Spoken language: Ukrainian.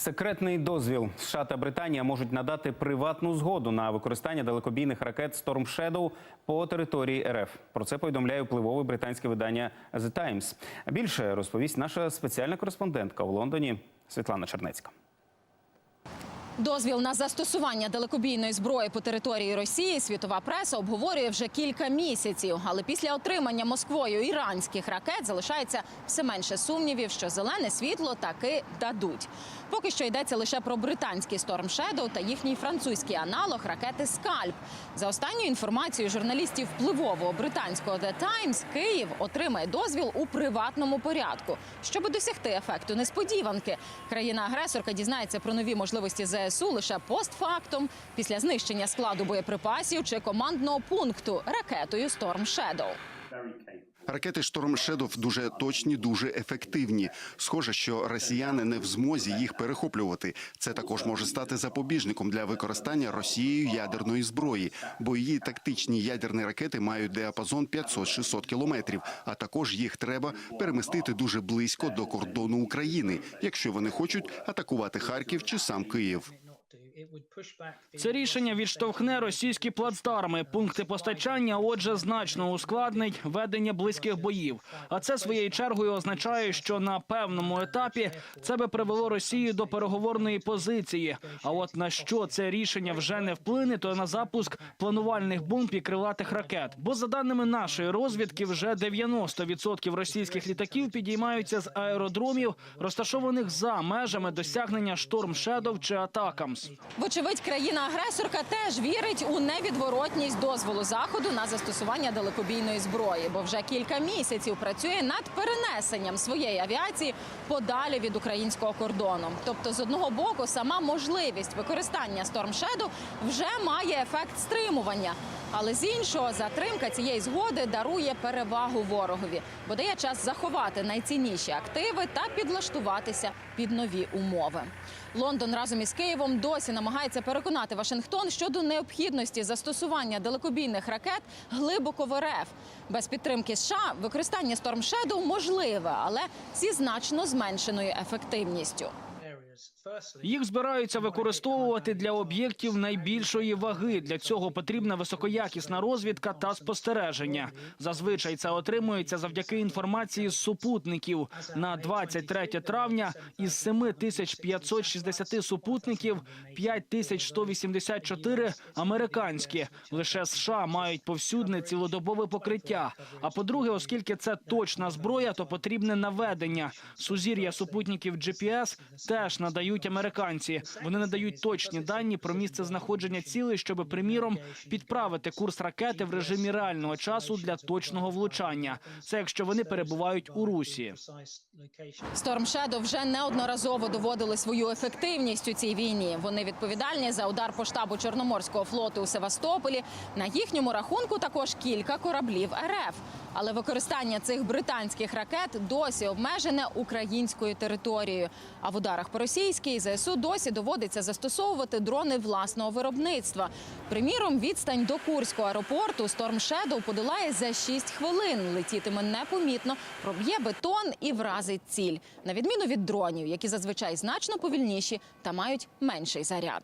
Секретний дозвіл США та Британія можуть надати приватну згоду на використання далекобійних ракет Storm Shadow по території РФ. Про це повідомляє впливове британське видання The Times. Більше розповість наша спеціальна кореспондентка в Лондоні Світлана Чернецька. Дозвіл на застосування далекобійної зброї по території Росії світова преса обговорює вже кілька місяців. Але після отримання Москвою іранських ракет залишається все менше сумнівів, що зелене світло таки дадуть. Поки що йдеться лише про британський Storm Shadow та їхній французький аналог ракети Скальп. За останньою інформацією журналістів впливового британського The Times, Київ отримає дозвіл у приватному порядку, щоб досягти ефекту несподіванки. Країна-агресорка дізнається про нові можливості ЗСУ лише постфактом після знищення складу боєприпасів чи командного пункту ракетою Storm Shadow. Ракети «Шторм Шедов» дуже точні, дуже ефективні. Схоже, що росіяни не в змозі їх перехоплювати. Це також може стати запобіжником для використання Росією ядерної зброї, бо її тактичні ядерні ракети мають діапазон 500-600 кілометрів. А також їх треба перемістити дуже близько до кордону України, якщо вони хочуть атакувати Харків чи сам Київ. Це рішення відштовхне російські плацдарми, пункти постачання. Отже, значно ускладнить ведення близьких боїв. А це своєю чергою означає, що на певному етапі це би привело Росію до переговорної позиції. А от на що це рішення вже не вплине, то на запуск планувальних бомб і крилатих ракет. Бо за даними нашої розвідки, вже 90% російських літаків підіймаються з аеродромів, розташованих за межами досягнення шторм Shadow чи Атакамс. Вочевидь, країна-агресорка теж вірить у невідворотність дозволу заходу на застосування далекобійної зброї, бо вже кілька місяців працює над перенесенням своєї авіації подалі від українського кордону. Тобто, з одного боку, сама можливість використання Storm Shadow вже має ефект стримування. Але з іншого, затримка цієї згоди дарує перевагу ворогові, бо дає час заховати найцінніші активи та підлаштуватися під нові умови. Лондон разом із Києвом досі намагається переконати Вашингтон щодо необхідності застосування далекобійних ракет глибоко в РФ. Без підтримки США використання Storm Shadow можливе, але зі значно зменшеною ефективністю. Їх збираються використовувати для об'єктів найбільшої ваги. Для цього потрібна високоякісна розвідка та спостереження. Зазвичай це отримується завдяки інформації з супутників. На 23 травня із 7560 супутників 5184 американські. Лише США мають повсюдне цілодобове покриття. А по-друге, оскільки це точна зброя, то потрібне наведення. Сузір'я супутників GPS теж надають американці. Вони надають точні дані про місце знаходження цілей, щоб, приміром, підправити курс ракети в режимі реального часу для точного влучання. Це якщо вони перебувають у Русі. Storm Shadow вже неодноразово доводили свою ефективність у цій війні. Вони відповідальні за удар по штабу Чорноморського флоту у Севастополі. На їхньому рахунку також кілька кораблів РФ. Але використання цих британських ракет досі обмежене українською територією. А в ударах по російській ЗСУ досі доводиться застосовувати дрони власного виробництва. Приміром, відстань до Курського аеропорту Storm Shadow подолає за 6 хвилин. Летітиме непомітно, проб'є бетон і вразить ціль. На відміну від дронів, які зазвичай значно повільніші та мають менший заряд.